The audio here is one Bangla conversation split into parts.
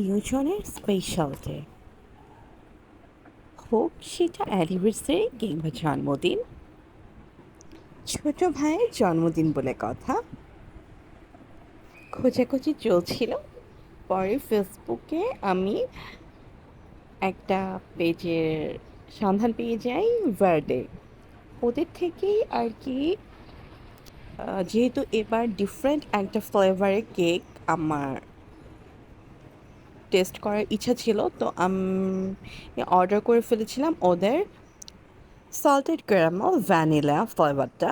প্রিয়জনের স্পেশাল ডে হোক, সেটা অ্যানিভার্সারি কিংবা জন্মদিন। ছোট ভাইয়ের জন্মদিন বলে কথা। খোঁজাখুঁজি চলছিল। পরে ফেসবুকে আমি একটা পেজের সন্ধান পেয়ে যাই বার্থডে ওদের থেকেই আর কি যেহেতু এবার ডিফারেন্ট একটা ফ্লেভারের কেক আমার টেস্ট করার ইচ্ছা ছিল, তো আমি অর্ডার করে ফেলেছিলাম ওদের সল্টেড ক্যারামেল ভ্যানিলা ফ্লেভারটা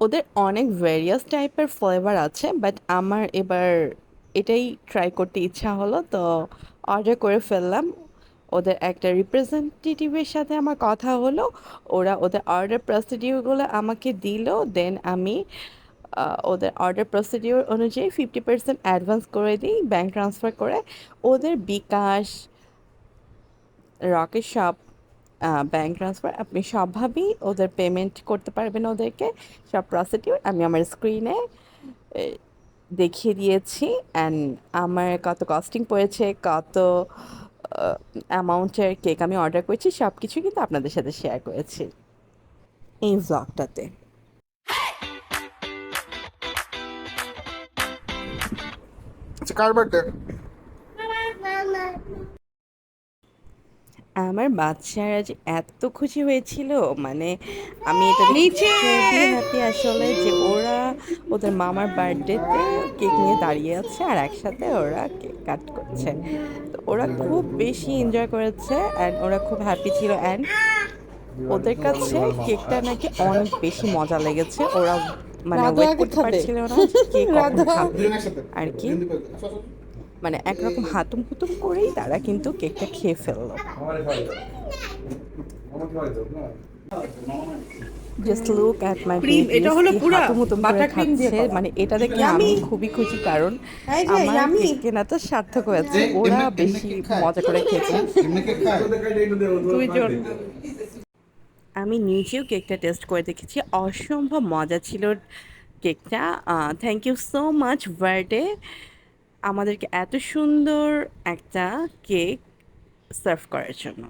ওদের অনেক ভেরিয়াস টাইপের ফ্লেভার আছে বাট আমার এবার এটাই ট্রাই করতে ইচ্ছা হলো, তো অর্ডার করে ফেললাম। ওদের একটা রিপ্রেজেন্টেটিভের সাথে আমার কথা হলো, ওরা ওদের অর্ডার প্রসিডিউরগুলো আমাকে দিল দেন আমি ওদের অর্ডার প্রসিডিউর অনুযায়ী ফিফটি পার্সেন্ট অ্যাডভান্স করে দিই ব্যাঙ্ক ট্রান্সফার করে। ওদের bKash Rocket shop bank transfer আপনি সবভাবেই ওদের পেমেন্ট করতে পারবেন ওদেরকে। সব প্রসিডিউর আমি আমার স্ক্রিনে দেখিয়ে দিয়েছি। অ্যান্ড আমার কত কস্টিং পড়েছে, কত অ্যামাউন্টের কেক আমি অর্ডার করেছি সব কিছু কিন্তু আপনাদের সাথে শেয়ার করেছি। এই ব্লগটাতে আচ্ছা কার বার্থডে আমার বাচ্চারা যে এত খুশি হয়েছিল মানে আমি এটা হ্যাপি আসলে যে ওরা ওদের মামার বার্থডেতে কেক নিয়ে দাঁড়িয়ে আছে আর একসাথে ওরা কেক কাট করছে। তো ওরা খুব বেশি এনজয় করেছে অ্যান্ড ওরা খুব হ্যাপি ছিল অ্যান্ড ওদের কাছে কেকটা নাকি অনেক বেশি মজা লেগেছে। ওরা মানে ওয়েট করতে পারছিল না কেক কখন খাবে। আর কি। মানে একরকম হাতুম হুতুম করেই তারা কিন্তু কেকটা খেয়ে ফেলল। Just look at my Cream, এটা হলো পুরা করে butter cream দিয়ে খাচ্ছে। মানে এটা দেখে আমি খুবই খুশি কারণ আমার yummy। কেক কেনাটা সার্থক হয়েছে ওরা বেশি মজা করে খেয়েছে। দুইজন আমি নিজেও কেকটা টেস্ট করে দেখেছি। অসম্ভব মজা ছিল কেকটা। Thank you so much birthday আমাদেরকে এত সুন্দর একটা কেক সার্ভ করার জন্য।